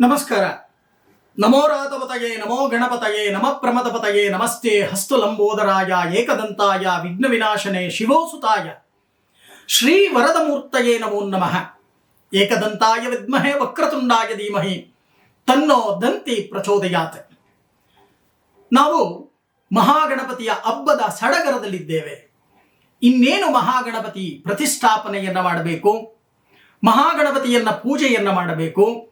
ನಮಸ್ಕಾರ. ನಮೋ ರಾಧವತಗೆ ನಮೋ ಗಣಪತಗೆ ನಮ ಪ್ರಮದಪತಗೆ ನಮಸ್ತೆ ಹಸ್ತು ಲಂಬೋದರಾಯ, ಏಕದಂತಾಯ ವಿಘ್ನ ವಿನಾಶನೆ ಶಿವೋಸುತಾಯ. ಶ್ರೀ ವರದಮೂರ್ತಯೇ ನಮೋ ನಮಃ. ಏಕದಂತಾಯ ವಿದ್ಮಹೇ, ವಕ್ರತುಂಡಾಯ ಧೀಮಹಿ. ತನ್ನೋ ದಂತಿ ಪ್ರಚೋದಯಾತ್. ನಾವು ಮಹಾಗಣಪತಿಯ ಹಬ್ಬದ ಸಡಗರದಲ್ಲಿದ್ದೇವೆ. ಇನ್ನೇನು ಮಹಾಗಣಪತಿ ಪ್ರತಿಷ್ಠಾಪನೆಯನ್ನ ಮಾಡಬೇಕು? ಮಹಾಗಣಪತಿಯನ್ನ ಪೂಜೆಯನ್ನ ಮಾಡಬೇಕು?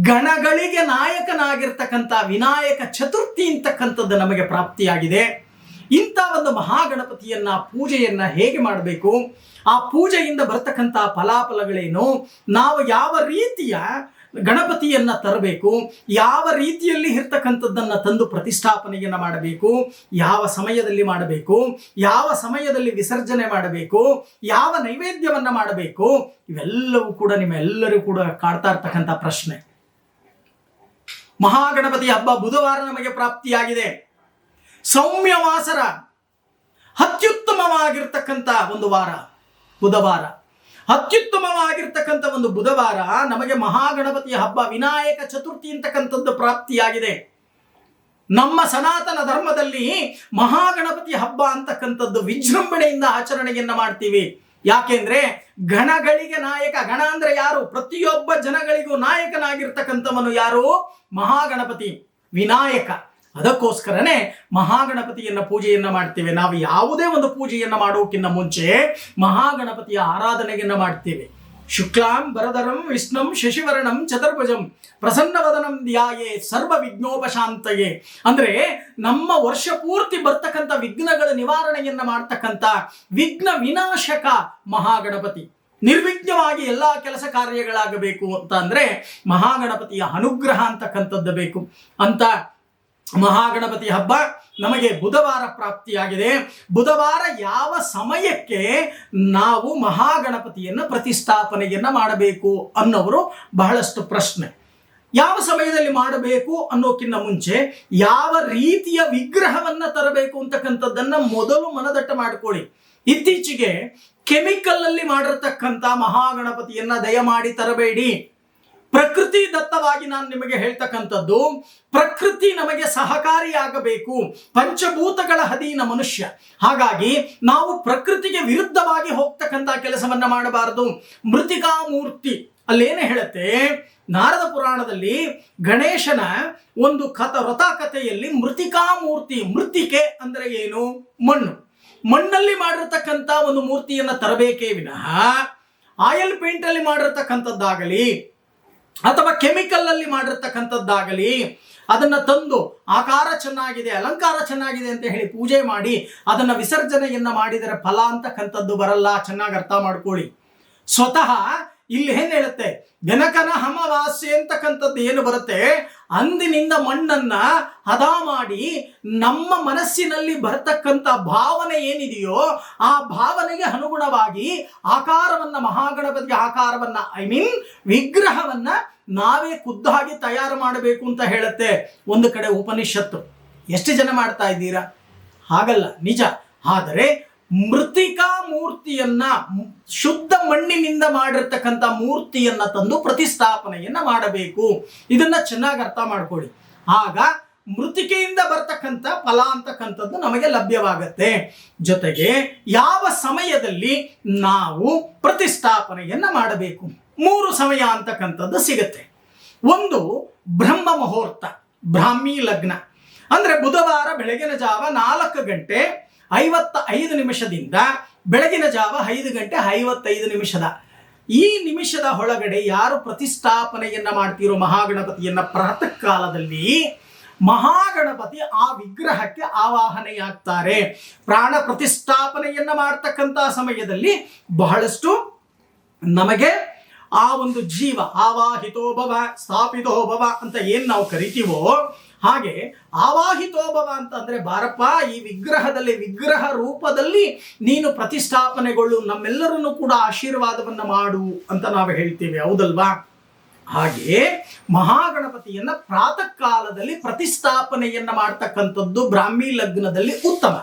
ಗಣಗಳಿಗೆ ನಾಯಕನಾಗಿರ್ತಕ್ಕಂಥ ವಿನಾಯಕ ಚತುರ್ಥಿ ಅಂತಕ್ಕಂಥದ್ದು ನಮಗೆ ಪ್ರಾಪ್ತಿಯಾಗಿದೆ. ಇಂಥ ಒಂದು ಮಹಾಗಣಪತಿಯನ್ನ, ಪೂಜೆಯನ್ನ ಹೇಗೆ ಮಾಡಬೇಕು? ಆ ಪೂಜೆಯಿಂದ ಬರ್ತಕ್ಕಂಥ ಫಲಾಫಲಗಳೇನು? ನಾವು ಯಾವ ರೀತಿಯ ಗಣಪತಿಯನ್ನ ತರಬೇಕು? ಯಾವ ರೀತಿಯಲ್ಲಿ ಇರ್ತಕ್ಕಂಥದ್ದನ್ನು ತಂದು ಪ್ರತಿಷ್ಠಾಪನೆಯನ್ನು ಮಾಡಬೇಕು? ಯಾವ ಸಮಯದಲ್ಲಿ ಮಾಡಬೇಕು? ಯಾವ ಸಮಯದಲ್ಲಿ ವಿಸರ್ಜನೆ ಮಾಡಬೇಕು? ಯಾವ ನೈವೇದ್ಯವನ್ನು ಮಾಡಬೇಕು? ಇವೆಲ್ಲವೂ ಕೂಡ ನಿಮ್ಮೆಲ್ಲರೂ ಕೂಡ ಕಾಡ್ತಾ ಇರ್ತಕ್ಕಂಥ ಪ್ರಶ್ನೆ. ಮಹಾಗಣಪತಿ ಹಬ್ಬ ಬುಧವಾರ ನಮಗೆ ಪ್ರಾಪ್ತಿಯಾಗಿದೆ. ಸೌಮ್ಯವಾಸರ, ಅತ್ಯುತ್ತಮವಾಗಿರ್ತಕ್ಕಂಥ ಒಂದು ವಾರ, ಬುಧವಾರ. ಅತ್ಯುತ್ತಮವಾಗಿರ್ತಕ್ಕಂಥ ಒಂದು ಬುಧವಾರ ನಮಗೆ ಮಹಾಗಣಪತಿ ಹಬ್ಬ ವಿನಾಯಕ ಚತುರ್ಥಿ ಅಂತಕ್ಕಂಥದ್ದು ಪ್ರಾಪ್ತಿಯಾಗಿದೆ. ನಮ್ಮ ಸನಾತನ ಧರ್ಮದಲ್ಲಿ ಮಹಾಗಣಪತಿ ಹಬ್ಬ ಅಂತಕ್ಕಂಥದ್ದು ವಿಜೃಂಭಣೆಯಿಂದ ಆಚರಣೆಯನ್ನು ಮಾಡ್ತೀವಿ. ಯಾಕೆಂದ್ರೆ ಗಣಗಳಿಗೆ ನಾಯಕ ಗಣ ಅಂದ್ರೆ ಯಾರು? ಪ್ರತಿಯೊಬ್ಬ ಜನಗಳಿಗೂ ನಾಯಕನಾಗಿರ್ತಕ್ಕಂಥವನು ಯಾರು? ಮಹಾಗಣಪತಿ, ವಿನಾಯಕ. ಅದಕ್ಕೋಸ್ಕರನೇ ಮಹಾಗಣಪತಿಯನ್ನ ಪೂಜೆಯನ್ನ ಮಾಡ್ತೇವೆ. ನಾವು ಯಾವುದೇ ಒಂದು ಪೂಜೆಯನ್ನ ಮಾಡೋಕ್ಕಿಂತ ಮುಂಚೆ ಮಹಾಗಣಪತಿಯ ಆರಾಧನೆಯನ್ನ ಮಾಡ್ತೇವೆ. ಶುಕ್ಲಾಂ ಬರದರಂ ವಿಷ್ಣುಂ ಶಶಿವರ್ಣಂ ಚತುರ್ಭುಜಂ ಪ್ರಸನ್ನವದನಂ ಧ್ಯಾಯೇ ಸರ್ವ ವಿಘ್ನೋಪಶಾಂತಯೇ ಅಂದ್ರೆ ನಮ್ಮ ವರ್ಷ ಪೂರ್ತಿ ಬರ್ತಕ್ಕಂಥ ವಿಘ್ನಗಳ ನಿವಾರಣೆಯನ್ನ ಮಾಡ್ತಕ್ಕಂಥ ವಿಘ್ನ ವಿನಾಶಕ ಮಹಾಗಣಪತಿ. ನಿರ್ವಿಘ್ನವಾಗಿ ಎಲ್ಲ ಕೆಲಸ ಕಾರ್ಯಗಳಾಗಬೇಕು ಅಂತ ಅಂದ್ರೆ ಮಹಾಗಣಪತಿಯ ಅನುಗ್ರಹ ಅಂತಕ್ಕಂಥದ್ದು ಬೇಕು. ಅಂತ ಮಹಾಗಣಪತಿ ಹಬ್ಬ ನಮಗೆ ಬುಧವಾರ ಪ್ರಾಪ್ತಿಯಾಗಿದೆ. ಬುಧವಾರ ಯಾವ ಸಮಯಕ್ಕೆ ನಾವು ಮಹಾಗಣಪತಿಯನ್ನು ಪ್ರತಿಷ್ಠಾಪನೆಯನ್ನು ಮಾಡಬೇಕು ಅನ್ನೋರು ಬಹಳಷ್ಟು ಪ್ರಶ್ನೆ. ಯಾವ ಸಮಯದಲ್ಲಿ ಮಾಡಬೇಕು ಅನ್ನೋಕ್ಕಿಂತ ಮುಂಚೆ ಯಾವ ರೀತಿಯ ವಿಗ್ರಹವನ್ನ ತರಬೇಕು ಅಂತಕ್ಕಂಥದ್ದನ್ನು ಮೊದಲು ಮನದಟ್ಟ ಮಾಡಿಕೊಳ್ಳಿ. ಇತ್ತೀಚೆಗೆ ಕೆಮಿಕಲ್ ಅಲ್ಲಿ ಮಾಡಿರತಕ್ಕಂಥ ಮಹಾಗಣಪತಿಯನ್ನ ದಯಮಾಡಿ ತರಬೇಡಿ. ಪ್ರಕೃತಿ ದತ್ತವಾಗಿ ನಾನು ನಿಮಗೆ ಹೇಳ್ತಕ್ಕಂಥದ್ದು, ಪ್ರಕೃತಿ ನಮಗೆ ಸಹಕಾರಿಯಾಗಬೇಕು. ಪಂಚಭೂತಗಳ ಅಧೀನ ಮನುಷ್ಯ. ಹಾಗಾಗಿ ನಾವು ಪ್ರಕೃತಿಗೆ ವಿರುದ್ಧವಾಗಿ ಹೋಗ್ತಕ್ಕಂಥ ಕೆಲಸವನ್ನ ಮಾಡಬಾರದು. ಮೃತಿಕಾ ಮೂರ್ತಿ ಅಲ್ಲೇನೇ ಹೇಳುತ್ತೆ? ನಾರದ ಪುರಾಣದಲ್ಲಿ ಗಣೇಶನ ಒಂದು ಕಥ ವ್ರತ ಕಥೆಯಲ್ಲಿ ಮೃತಿಕಾ ಮೂರ್ತಿ ಮೃತಿಕೆ ಅಂದರೆ ಏನು? ಮಣ್ಣು. ಮಣ್ಣಲ್ಲಿ ಮಾಡಿರ್ತಕ್ಕಂಥ ಒಂದು ಮೂರ್ತಿಯನ್ನು ತರಬೇಕೇ ವಿನಃ, ಆಯಲ್ ಪೇಂಟಲ್ಲಿ ಮಾಡಿರ್ತಕ್ಕಂಥದ್ದಾಗಲಿ ಅಥವಾ ಕೆಮಿಕಲ್ ಅಲ್ಲಿ ಮಾಡಿರ್ತಕ್ಕಂಥದ್ದಾಗಲಿ, ಅದನ್ನ ತಂದು ಆಕಾರ ಚೆನ್ನಾಗಿದೆ, ಅಲಂಕಾರ ಚೆನ್ನಾಗಿದೆ ಅಂತ ಹೇಳಿ ಪೂಜೆ ಮಾಡಿ, ಅದನ್ನ ವಿಸರ್ಜನೆಯನ್ನ ಮಾಡಿದರೆ ಫಲ ಅಂತಕ್ಕಂಥದ್ದು ಬರಲ್ಲ, ಚೆನ್ನಾಗಿ ಅರ್ಥ ಮಾಡ್ಕೊಳ್ಳಿ. ಸ್ವತಃ ಇಲ್ಲಿ ಏನ್ ಹೇಳುತ್ತೆ? ಜನಕನ ಹಮವಾಸೆ ಅಂತಕ್ಕಂಥದ್ದು ಏನು ಬರುತ್ತೆ? ಅಂದಿನಿಂದ ಮಣ್ಣನ್ನ ಹದ ಮಾಡಿ ನಮ್ಮ ಮನಸ್ಸಿನಲ್ಲಿ ಬರತಕ್ಕಂಥ ಭಾವನೆ ಏನಿದೆಯೋ ಆ ಭಾವನೆಗೆ ಅನುಗುಣವಾಗಿ ಆಕಾರವನ್ನ, ಮಹಾಗಣಪತಿಗೆ ಆಕಾರವನ್ನ ಐ ಮೀನ್ ವಿಗ್ರಹವನ್ನ ನಾವೇ ಖುದ್ದಾಗಿ ತಯಾರು ಮಾಡಬೇಕು ಅಂತ ಹೇಳುತ್ತೆ ಒಂದು ಕಡೆ ಉಪನಿಷತ್ತು. ಎಷ್ಟು ಜನ ಮಾಡ್ತಾ ಇದ್ದೀರಾ? ಹಾಗಲ್ಲ, ನಿಜ. ಆದರೆ ಮೃತಿಕಾ ಮೂರ್ತಿಯನ್ನ ಶುದ್ಧ ಮಣ್ಣಿನಿಂದ ಮಾಡಿರ್ತಕ್ಕಂಥ ಮೂರ್ತಿಯನ್ನ ತಂದು ಪ್ರತಿಷ್ಠಾಪನೆಯನ್ನ ಮಾಡಬೇಕು. ಇದನ್ನ ಚೆನ್ನಾಗಿ ಅರ್ಥ ಮಾಡ್ಕೊಳ್ಳಿ. ಆಗ ಮೃತಿಕೆಯಿಂದ ಬರ್ತಕ್ಕಂಥ ಫಲ ಅಂತಕ್ಕಂಥದ್ದು ನಮಗೆ ಲಭ್ಯವಾಗತ್ತೆ. ಜೊತೆಗೆ ಯಾವ ಸಮಯದಲ್ಲಿ ನಾವು ಪ್ರತಿಷ್ಠಾಪನೆಯನ್ನ ಮಾಡಬೇಕು? ಮೂರು ಸಮಯ ಅಂತಕ್ಕಂಥದ್ದು ಸಿಗುತ್ತೆ. ಒಂದು ಬ್ರಹ್ಮ ಮುಹೂರ್ತ, ಬ್ರಾಹ್ಮಿ ಲಗ್ನ. ಅಂದ್ರೆ ಬುಧವಾರ ಬೆಳಗಿನ ಜಾವ ನಾಲ್ಕು ಗಂಟೆ ಐವತ್ತ ಐದು ನಿಮಿಷದಿಂದ ಬೆಳಗಿನ ಜಾವ ಐದು ಗಂಟೆ ಐವತ್ತೈದು ನಿಮಿಷದ. ಈ ನಿಮಿಷದ ಒಳಗಡೆ ಯಾರು ಪ್ರತಿಷ್ಠಾಪನೆಯನ್ನ ಮಾಡ್ತಿರೋ ಮಹಾಗಣಪತಿಯನ್ನ ಪ್ರಾತಃ ಕಾಲದಲ್ಲಿ ಮಹಾಗಣಪತಿ ಆ ವಿಗ್ರಹಕ್ಕೆ ಆವಾಹನೆಯಾಗ್ತಾರೆ. ಪ್ರಾಣ ಪ್ರತಿಷ್ಠಾಪನೆಯನ್ನ ಮಾಡ್ತಕ್ಕಂಥ ಸಮಯದಲ್ಲಿ ಬಹಳಷ್ಟು ನಮಗೆ ಆ ಒಂದು ಜೀವ ಆವಾಹಿತೋಭವ ಸ್ಥಾಪಿತೋಭವ ಅಂತ ಏನು ನಾವು ಕರಿತೀವೋ ಹಾಗೆ ಆವಾಹಿತೋಭವ ಅಂತ ಅಂದ್ರೆ ಬಾರಪ್ಪ, ಈ ವಿಗ್ರಹದಲ್ಲಿ ವಿಗ್ರಹ ರೂಪದಲ್ಲಿ ನೀನು ಪ್ರತಿಷ್ಠಾಪನೆಗೊಳ್ಳು, ನಮ್ಮೆಲ್ಲರನ್ನು ಕೂಡ ಆಶೀರ್ವಾದವನ್ನ ಮಾಡು ಅಂತ ನಾವು ಹೇಳ್ತೀವಿ, ಹೌದಲ್ವಾ? ಹಾಗೆ ಮಹಾಗಣಪತಿಯನ್ನ ಪ್ರಾತಃ ಕಾಲದಲ್ಲಿ ಪ್ರತಿಷ್ಠಾಪನೆಯನ್ನ ಮಾಡ್ತಕ್ಕಂಥದ್ದು ಬ್ರಾಹ್ಮಿ ಲಗ್ನದಲ್ಲಿ ಉತ್ತಮ.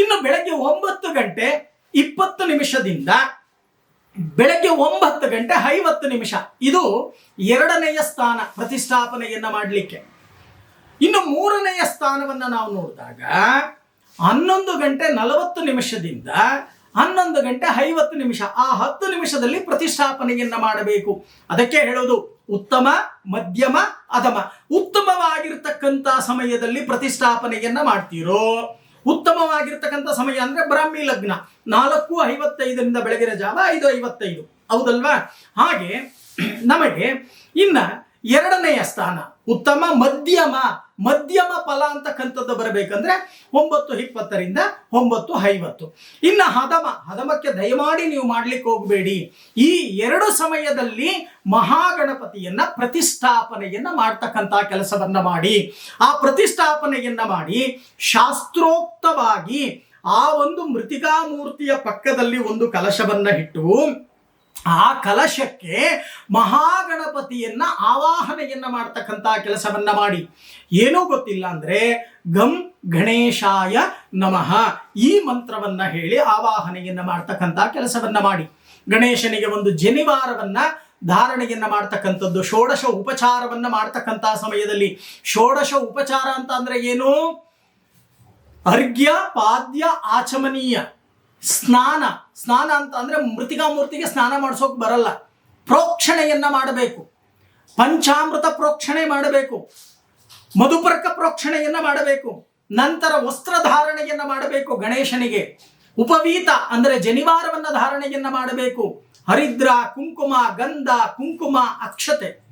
ಇನ್ನು ಬೆಳಗ್ಗೆ ಒಂಬತ್ತು ಗಂಟೆ ಇಪ್ಪತ್ತು ನಿಮಿಷದಿಂದ ಬೆಳಗ್ಗೆ ಒಂಬತ್ತು ಗಂಟೆ ಐವತ್ತು ನಿಮಿಷ, ಇದು ಎರಡನೆಯ ಸ್ಥಾನ ಪ್ರತಿಷ್ಠಾಪನೆಯನ್ನ ಮಾಡಲಿಕ್ಕೆ. ಇನ್ನು ಮೂರನೆಯ ಸ್ಥಾನವನ್ನು ನಾವು ನೋಡಿದಾಗ ಹನ್ನೊಂದು ಗಂಟೆ ನಲವತ್ತು ನಿಮಿಷದಿಂದ ಹನ್ನೊಂದು ಗಂಟೆ ಐವತ್ತು ನಿಮಿಷ, ಆ ಹತ್ತು ನಿಮಿಷದಲ್ಲಿ ಪ್ರತಿಷ್ಠಾಪನೆಯನ್ನ ಮಾಡಬೇಕು. ಅದಕ್ಕೆ ಹೇಳೋದು ಉತ್ತಮ, ಮಧ್ಯಮ, ಅಧಮ. ಉತ್ತಮವಾಗಿರ್ತಕ್ಕಂಥ ಸಮಯದಲ್ಲಿ ಪ್ರತಿಷ್ಠಾಪನೆಯನ್ನ ಮಾಡ್ತೀರೋ? ಉತ್ತಮವಾಗಿರ್ತಕ್ಕಂಥ ಸಮಯ ಅಂದ್ರೆ ಬ್ರಾಹ್ಮಿ ಲಗ್ನ. ನಾಲ್ಕು ಐವತ್ತೈದರಿಂದ ಬೆಳಗಿನ ಜಾವ ಐದು ಐವತ್ತೈದು. ಹೌದಲ್ವಾ? ಹಾಗೆ ನಮಗೆ ಇನ್ನ ಎರಡನೆಯ ಸ್ಥಾನ, ಉತ್ತಮ, ಮಧ್ಯಮ. ಮಧ್ಯಮ ಫಲ ಅಂತಕ್ಕಂಥದ್ದು ಬರಬೇಕಂದ್ರೆ ಒಂಬತ್ತು ಇಪ್ಪತ್ತರಿಂದ ಒಂಬತ್ತು ಐವತ್ತು. ಇನ್ನು ಹದಮ, ಹದಮಕ್ಕೆ ದಯಮಾಡಿ ನೀವು ಮಾಡ್ಲಿಕ್ಕೆ ಹೋಗಬೇಡಿ. ಈ ಎರಡು ಸಮಯದಲ್ಲಿ ಮಹಾಗಣಪತಿಯನ್ನ ಪ್ರತಿಷ್ಠಾಪನೆಯನ್ನ ಮಾಡ್ತಕ್ಕಂಥ ಕೆಲಸವನ್ನ ಮಾಡಿ. ಆ ಪ್ರತಿಷ್ಠಾಪನೆಯನ್ನ ಮಾಡಿ ಶಾಸ್ತ್ರೋಕ್ತವಾಗಿ ಆ ಒಂದು ಮೃತಿಕಾ ಮೂರ್ತಿಯ ಪಕ್ಕದಲ್ಲಿ ಒಂದು ಕಲಶವನ್ನ ಇಟ್ಟು ಆ ಕಲಶಕ್ಕೆ ಮಹಾಗಣಪತಿಯನ್ನ ಆವಾಹನೆಯನ್ನ ಮಾಡ್ತಕ್ಕಂಥ ಕೆಲಸವನ್ನ ಮಾಡಿ. ಏನೂ ಗೊತ್ತಿಲ್ಲ ಅಂದ್ರೆ, ಗಂ ಗಣೇಶಾಯ ನಮಃ ಈ ಮಂತ್ರವನ್ನ ಹೇಳಿ ಆವಾಹನೆಯನ್ನ ಮಾಡ್ತಕ್ಕಂಥ ಕೆಲಸವನ್ನ ಮಾಡಿ. ಗಣೇಶನಿಗೆ ಒಂದು ಜನಿವಾರವನ್ನ ಧಾರಣೆಯನ್ನ ಮಾಡ್ತಕ್ಕಂಥದ್ದು, ಷೋಡಶ ಉಪಚಾರವನ್ನ ಮಾಡ್ತಕ್ಕಂಥ ಸಮಯದಲ್ಲಿ. ಷೋಡಶ ಉಪಚಾರ ಅಂತ ಏನು? ಅರ್ಘ್ಯ, ಪಾದ್ಯ, ಆಚಮನೀಯ. ಸ್ನಾನ ಸ್ನಾನ ಅಂತ ಅಂದ್ರೆ ಮೃತಿಕಾ ಮೂರ್ತಿಗೆ ಸ್ನಾನ ಮಾಡಿಸೋಕೆ ಬರಲ್ಲ. ಪ್ರೋಕ್ಷಣೆಯನ್ನ ಮಾಡಬೇಕು. ಪಂಚಾಮೃತ ಪ್ರೋಕ್ಷಣೆ ಮಾಡಬೇಕು. ಮಧುಪರ್ಕ ಪ್ರೋಕ್ಷಣೆಯನ್ನ ಮಾಡಬೇಕು. ನಂತರ ವಸ್ತ್ರಧಾರಣೆಯನ್ನ ಮಾಡಬೇಕು ಗಣೇಶನಿಗೆ. ಉಪವೀತ ಅಂದರೆ ಜನಿವಾರವನ್ನ ಧಾರಣೆಯನ್ನ ಮಾಡಬೇಕು. ಹರಿದ್ರ, ಕುಂಕುಮ, ಗಂಧ, ಕುಂಕುಮ, ಅಕ್ಷತೆ.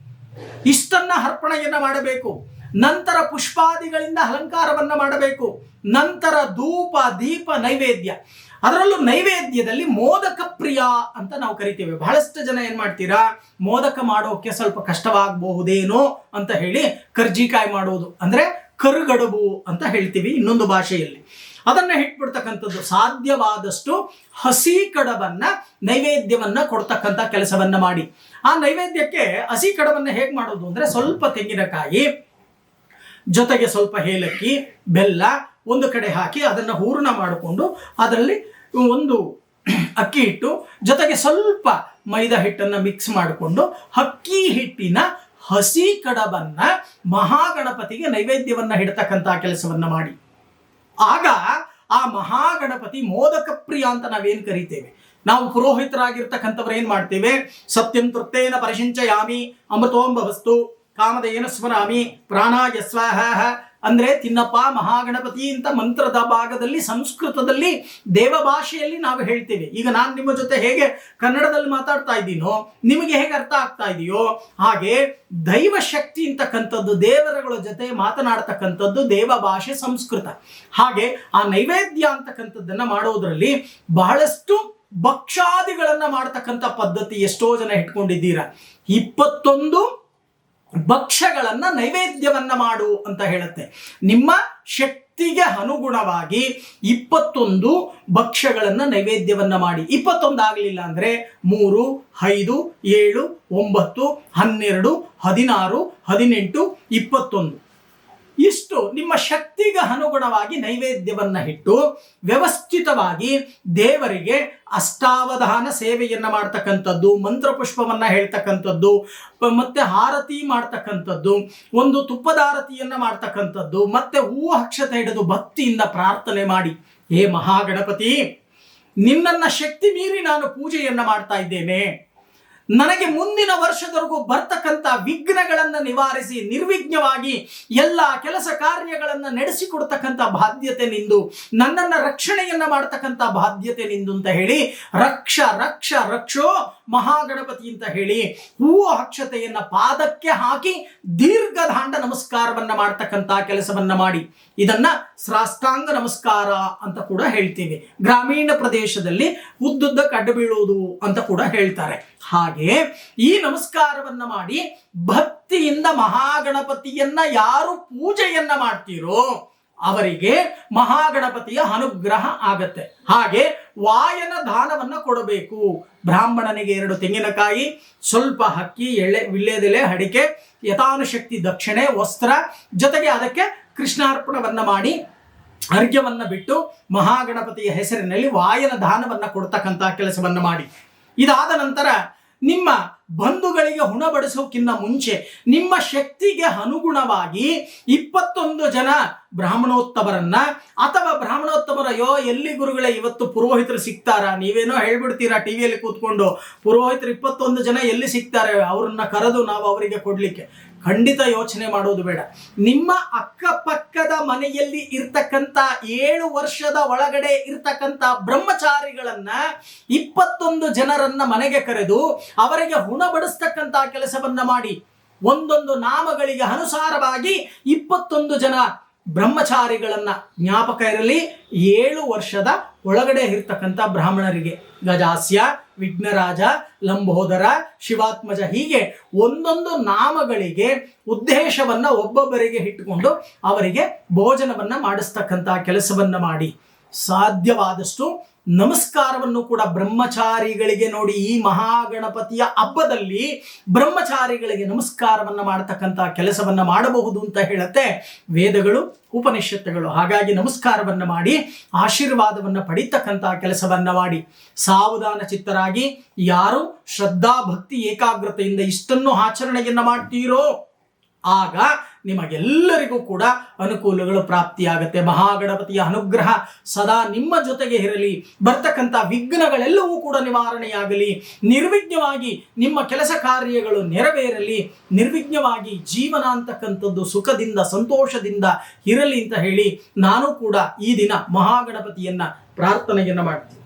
ಇಷ್ಟನ್ನ ಅರ್ಪಣೆಯನ್ನ ಮಾಡಬೇಕು. ನಂತರ ಪುಷ್ಪಾದಿಗಳಿಂದ ಅಲಂಕಾರವನ್ನ ಮಾಡಬೇಕು. ನಂತರ ಧೂಪ, ದೀಪ, ನೈವೇದ್ಯ. ಅದರಲ್ಲೂ ನೈವೇದ್ಯದಲ್ಲಿ ಮೋದಕ ಪ್ರಿಯ ಅಂತ ನಾವು ಕರಿತೇವೆ. ಬಹಳಷ್ಟು ಜನ ಏನು ಮಾಡ್ತೀರಾ? ಮೋದಕ ಮಾಡೋಕೆ ಸ್ವಲ್ಪ ಕಷ್ಟವಾಗಬಹುದೇನೋ ಅಂತ ಹೇಳಿ ಕರ್ಜಿಕಾಯಿ ಮಾಡೋದು. ಅಂದ್ರೆ ಕರುಗಡುಬು ಅಂತ ಹೇಳ್ತೀವಿ ಇನ್ನೊಂದು ಭಾಷೆಯಲ್ಲಿ. ಅದನ್ನ ಇಟ್ಬಿಡ್ತಕ್ಕಂಥದ್ದು ಸಾಧ್ಯವಾದಷ್ಟು ಹಸಿ ಕಡಬನ್ನ, ನೈವೇದ್ಯವನ್ನ ಕೊಡ್ತಕ್ಕಂಥ ಕೆಲಸವನ್ನ ಮಾಡಿ. ಆ ನೈವೇದ್ಯಕ್ಕೆ ಹಸಿ ಕಡಬನ್ನ ಹೇಗೆ ಮಾಡೋದು ಅಂದ್ರೆ ಸ್ವಲ್ಪ ತೆಂಗಿನಕಾಯಿ ಜೊತೆಗೆ ಸ್ವಲ್ಪ ಏಲಕ್ಕಿ, ಬೆಲ್ಲ ಒಂದು ಕಡೆ ಹಾಕಿ ಅದನ್ನು ಹೂರ್ಣ ಮಾಡಿಕೊಂಡು ಅದರಲ್ಲಿ ಒಂದು ಅಕ್ಕಿ ಹಿಟ್ಟು, ಜೊತೆಗೆ ಸ್ವಲ್ಪ ಮೈದಾ ಹಿಟ್ಟನ್ನು ಮಿಕ್ಸ್ ಮಾಡಿಕೊಂಡು ಅಕ್ಕಿ ಹಿಟ್ಟಿನ ಹಸಿ ಕಡಬನ್ನ ಮಹಾಗಣಪತಿಗೆ ನೈವೇದ್ಯವನ್ನ ಹಿಡ್ತಕ್ಕಂಥ ಕೆಲಸವನ್ನ ಮಾಡಿ. ಆಗ ಆ ಮಹಾಗಣಪತಿ ಮೋದಕ ಪ್ರಿಯ ಅಂತ ನಾವೇನು ಕರಿತೇವೆ? ನಾವು ಪುರೋಹಿತರಾಗಿರ್ತಕ್ಕಂಥವ್ರು ಏನು ಮಾಡ್ತೇವೆ? ಸತ್ಯಂ ತೃಪ್ತೇನ ಪರಿಶಿಂಚಯಾಮಿ ಅಮೃತೋಂಬ ವಸ್ತು ಕಾಮದೇನ ಸ್ಮರಾಮಿ ಪ್ರಾಣ ಸ್ವಾಹ ಅಂದ್ರೆ ತಿನ್ನಪ್ಪ ಮಹಾಗಣಪತಿ ಅಂತ ಮಂತ್ರದ ಭಾಗದಲ್ಲಿ ಸಂಸ್ಕೃತದಲ್ಲಿ ದೇವ ಭಾಷೆಯಲ್ಲಿ ನಾವು ಹೇಳ್ತೇವೆ. ಈಗ ನಾನು ನಿಮ್ಮ ಜೊತೆ ಹೇಗೆ ಕನ್ನಡದಲ್ಲಿ ಮಾತಾಡ್ತಾ ಇದ್ದೀನೋ, ನಿಮಗೆ ಹೇಗೆ ಅರ್ಥ ಆಗ್ತಾ ಇದೆಯೋ, ಹಾಗೆ ದೈವ ಶಕ್ತಿ ಅಂತಕ್ಕಂಥದ್ದು, ದೇವರುಗಳ ಜೊತೆ ಮಾತನಾಡ್ತಕ್ಕಂಥದ್ದು ದೇವ ಭಾಷೆ ಸಂಸ್ಕೃತ. ಹಾಗೆ ಆ ನೈವೇದ್ಯ ಅಂತಕ್ಕಂಥದ್ದನ್ನ ಮಾಡೋದ್ರಲ್ಲಿ ಬಹಳಷ್ಟು ಭಕ್ಷಾದಿಗಳನ್ನು ಮಾಡ್ತಕ್ಕಂಥ ಪದ್ಧತಿ ಎಷ್ಟೋ ಜನ ಇಟ್ಕೊಂಡಿದ್ದೀರಾ. ಇಪ್ಪತ್ತೊಂದು ಭಕ್ಷ್ಯಗಳನ್ನ ನೈವೇದ್ಯವನ್ನ ಮಾಡು ಅಂತ ಹೇಳುತ್ತೆ. ನಿಮ್ಮ ಶಕ್ತಿಗೆ ಅನುಗುಣವಾಗಿ ಇಪ್ಪತ್ತೊಂದು ಭಕ್ಷ್ಯಗಳನ್ನ ನೈವೇದ್ಯವನ್ನ ಮಾಡಿ. ಇಪ್ಪತ್ತೊಂದು ಆಗಲಿಲ್ಲ ಅಂದ್ರೆ ಮೂರು, ಐದು, ಏಳು, ಒಂಬತ್ತು, ಹನ್ನೆರಡು, ಹದಿನಾರು, ಹದಿನೆಂಟು, ಇಪ್ಪತ್ತೊಂದು. ಇಷ್ಟು ನಿಮ್ಮ ಶಕ್ತಿಗೆ ಅನುಗುಣವಾಗಿ ನೈವೇದ್ಯವನ್ನು ಇಟ್ಟು ವ್ಯವಸ್ಥಿತವಾಗಿ ದೇವರಿಗೆ ಅಷ್ಟಾವಧಾನ ಸೇವೆಯನ್ನು ಮಾಡ್ತಕ್ಕಂಥದ್ದು, ಮಂತ್ರಪುಷ್ಪವನ್ನು ಹೇಳ್ತಕ್ಕಂಥದ್ದು ಮತ್ತೆ ಆರತಿ ಮಾಡ್ತಕ್ಕಂಥದ್ದು, ಒಂದು ತುಪ್ಪದಾರತಿಯನ್ನು ಮಾಡ್ತಕ್ಕಂಥದ್ದು, ಮತ್ತೆ ಹೂವು ಅಕ್ಷತೆ ಹಿಡಿದು ಭಕ್ತಿಯಿಂದ ಪ್ರಾರ್ಥನೆ ಮಾಡಿ. ಹೇ ಮಹಾಗಣಪತಿ, ನಿನ್ನನ್ನು ಶಕ್ತಿ ಮೀರಿ ನಾನು ಪೂಜೆಯನ್ನು ಮಾಡ್ತಾ ಇದ್ದೇನೆ. ನನಗೆ ಮುಂದಿನ ವರ್ಷದವರೆಗೂ ಬರ್ತಕ್ಕಂಥ ವಿಘ್ನಗಳನ್ನ ನಿವಾರಿಸಿ ನಿರ್ವಿಘ್ನವಾಗಿ ಎಲ್ಲ ಕೆಲಸ ಕಾರ್ಯಗಳನ್ನ ನಡೆಸಿಕೊಡ್ತಕ್ಕಂಥ ಬಾಧ್ಯತೆ ನಿಂದು. ನನ್ನನ್ನ ರಕ್ಷಣೆಯನ್ನ ಮಾಡ್ತಕ್ಕಂಥ ಬಾಧ್ಯತೆ ನಿಂದು ಅಂತ ಹೇಳಿ ರಕ್ಷ ರಕ್ಷ, ರಕ್ಷೋ ಮಹಾಗಣಪತಿ ಅಂತ ಹೇಳಿ ಹೂವು ಅಕ್ಷತೆಯನ್ನ ಪಾದಕ್ಕೆ ಹಾಕಿ ದೀರ್ಘದಾಂಡ ನಮಸ್ಕಾರವನ್ನ ಮಾಡ್ತಕ್ಕಂಥ ಕೆಲಸವನ್ನ ಮಾಡಿ. ಇದನ್ನ ಸ್ರಾಷ್ಟಾಂಗ ನಮಸ್ಕಾರ ಅಂತ ಕೂಡ ಹೇಳ್ತೀವಿ. ಗ್ರಾಮೀಣ ಪ್ರದೇಶದಲ್ಲಿ ಉದ್ದುದ್ದ ಕಡ್ಡು ಬೀಳುವುದು ಅಂತ ಕೂಡ ಹೇಳ್ತಾರೆ. ಹಾಗೆ ಈ ನಮಸ್ಕಾರವನ್ನ ಮಾಡಿ ಭಕ್ತಿಯಿಂದ ಮಹಾಗಣಪತಿಯನ್ನ ಯಾರು ಪೂಜೆಯನ್ನ ಮಾಡ್ತೀರೋ ಅವರಿಗೆ ಮಹಾಗಣಪತಿಯ ಅನುಗ್ರಹ ಆಗತ್ತೆ. ಹಾಗೆ ವಾಯನ ದಾನವನ್ನ ಕೊಡಬೇಕು. ಬ್ರಾಹ್ಮಣನಿಗೆ ಎರಡು ತೆಂಗಿನಕಾಯಿ, ಸ್ವಲ್ಪ ಹಕ್ಕಿ ಎಳೆ ವಿಳ್ಳೆದೆಲೆ, ಅಡಿಕೆ, ಯಥಾನುಶಕ್ತಿ ದಕ್ಷಿಣೆ, ವಸ್ತ್ರ, ಜೊತೆಗೆ ಅದಕ್ಕೆ ಕೃಷ್ಣಾರ್ಪಣವನ್ನ ಮಾಡಿ, ಅರ್ಘ್ಯವನ್ನ ಬಿಟ್ಟು ಮಹಾಗಣಪತಿಯ ಹೆಸರಿನಲ್ಲಿ ವಾಯನ ದಾನವನ್ನು ಕೊಡ್ತಕ್ಕಂಥ ಕೆಲಸವನ್ನ ಮಾಡಿ. ಇದಾದ ನಂತರ ನಿಮ್ಮ ಬಂಧುಗಳಿಗೆ ಹುಣಬಡಿಸೋಕ್ಕಿಂತ ಮುಂಚೆ ನಿಮ್ಮ ಶಕ್ತಿಗೆ ಅನುಗುಣವಾಗಿ ಇಪ್ಪತ್ತೊಂದು ಜನ ಬ್ರಾಹ್ಮಣೋತ್ತಮರನ್ನ ಅಥವಾ ಬ್ರಾಹ್ಮಣೋತ್ತಮರ ಯೋ ಎಲ್ಲಿ ಗುರುಗಳೇ ಇವತ್ತು ಪುರೋಹಿತರು ಸಿಗ್ತಾರಾ? ನೀವೇನೋ ಹೇಳ್ಬಿಡ್ತೀರಾ ಟಿವಿಯಲ್ಲಿ ಕೂತ್ಕೊಂಡು? ಪುರೋಹಿತರು ಇಪ್ಪತ್ತೊಂದು ಜನ ಎಲ್ಲಿ ಸಿಗ್ತಾರೆ? ಅವ್ರನ್ನ ಕರೆದು ನಾವು ಅವರಿಗೆ ಕೊಡ್ಲಿಕ್ಕೆ. ಖಂಡಿತ ಯೋಚನೆ ಮಾಡೋದು ಬೇಡ. ನಿಮ್ಮ ಅಕ್ಕಪಕ್ಕದ ಮನೆಯಲ್ಲಿ ಇರ್ತಕ್ಕಂಥ ಏಳು ವರ್ಷದ ಒಳಗಡೆ ಇರ್ತಕ್ಕಂಥ ಬ್ರಹ್ಮಚಾರಿಗಳನ್ನ ಇಪ್ಪತ್ತೊಂದು ಜನರನ್ನ ಮನೆಗೆ ಕರೆದು ಅವರಿಗೆ ಹುಣಬಡಿಸ್ತಕ್ಕಂಥ ಕೆಲಸವನ್ನ ಮಾಡಿ, ಒಂದೊಂದು ನಾಮಗಳಿಗೆ ಅನುಸಾರವಾಗಿ ಇಪ್ಪತ್ತೊಂದು ಜನ ಬ್ರಹ್ಮಚಾರಿಗಳನ್ನ ಜ್ಞಾಪಕ ಇರಲಿ, ಏಳು ವರ್ಷದ ಒಳಗಡೆ ಇರ್ತಕ್ಕಂಥ ಬ್ರಾಹ್ಮಣರಿಗೆ. ಗಜಾಸ್ಯ, ವಿಘ್ನರಾಜ, ಲಂಬೋದರ, ಶಿವಾತ್ಮಜ ಹೀಗೆ ಒಂದೊಂದು ನಾಮಗಳಿಗೆ ಉದ್ದೇಶವನ್ನ ಒಬ್ಬೊಬ್ಬರಿಗೆ ಇಟ್ಟುಕೊಂಡು ಅವರಿಗೆ ಭೋಜನವನ್ನು ಮಾಡಿಸ್ತಕ್ಕಂಥ ಕೆಲಸವನ್ನ ಮಾಡಿ. ಸಾಧ್ಯವಾದಷ್ಟು ನಮಸ್ಕಾರವನ್ನು ಕೂಡ ಬ್ರಹ್ಮಚಾರಿಗಳಿಗೆ ನೋಡಿ ಈ ಮಹಾಗಣಪತಿಯ ಹಬ್ಬದಲ್ಲಿ ಬ್ರಹ್ಮಚಾರಿಗಳಿಗೆ ನಮಸ್ಕಾರವನ್ನು ಮಾಡತಕ್ಕಂಥ ಕೆಲಸವನ್ನ ಮಾಡಬಹುದು ಅಂತ ಹೇಳುತ್ತೆ ವೇದಗಳು, ಉಪನಿಷತ್ತುಗಳು. ಹಾಗಾಗಿ ನಮಸ್ಕಾರವನ್ನ ಮಾಡಿ, ಆಶೀರ್ವಾದವನ್ನ ಪಡಿತಕ್ಕಂಥ ಕೆಲಸವನ್ನ ಮಾಡಿ. ಸಾವಧಾನ ಚಿತ್ತರಾಗಿ ಯಾರು ಶ್ರದ್ಧಾ ಭಕ್ತಿ ಏಕಾಗ್ರತೆಯಿಂದ ಇಷ್ಟನ್ನು ಆಚರಣೆಯನ್ನ ಮಾಡ್ತೀರೋ ಆಗ ನಿಮಗೆಲ್ಲರಿಗೂ ಕೂಡ ಅನುಕೂಲಗಳು ಪ್ರಾಪ್ತಿಯಾಗತ್ತೆ. ಮಹಾಗಣಪತಿಯ ಅನುಗ್ರಹ ಸದಾ ನಿಮ್ಮ ಜೊತೆಗೆ ಇರಲಿ. ಬರ್ತಕ್ಕಂಥ ವಿಘ್ನಗಳೆಲ್ಲವೂ ಕೂಡ ನಿವಾರಣೆಯಾಗಲಿ. ನಿರ್ವಿಘ್ನವಾಗಿ ನಿಮ್ಮ ಕೆಲಸ ಕಾರ್ಯಗಳು ನೆರವೇರಲಿ. ನಿರ್ವಿಘ್ನವಾಗಿ ಜೀವನ ಅಂತಕ್ಕಂಥದ್ದು ಸುಖದಿಂದ, ಸಂತೋಷದಿಂದ ಇರಲಿ ಅಂತ ಹೇಳಿ ನಾನು ಕೂಡ ಈ ದಿನ ಮಹಾಗಣಪತಿಯನ್ನ ಪ್ರಾರ್ಥನೆಯನ್ನ ಮಾಡ್ತೀನಿ.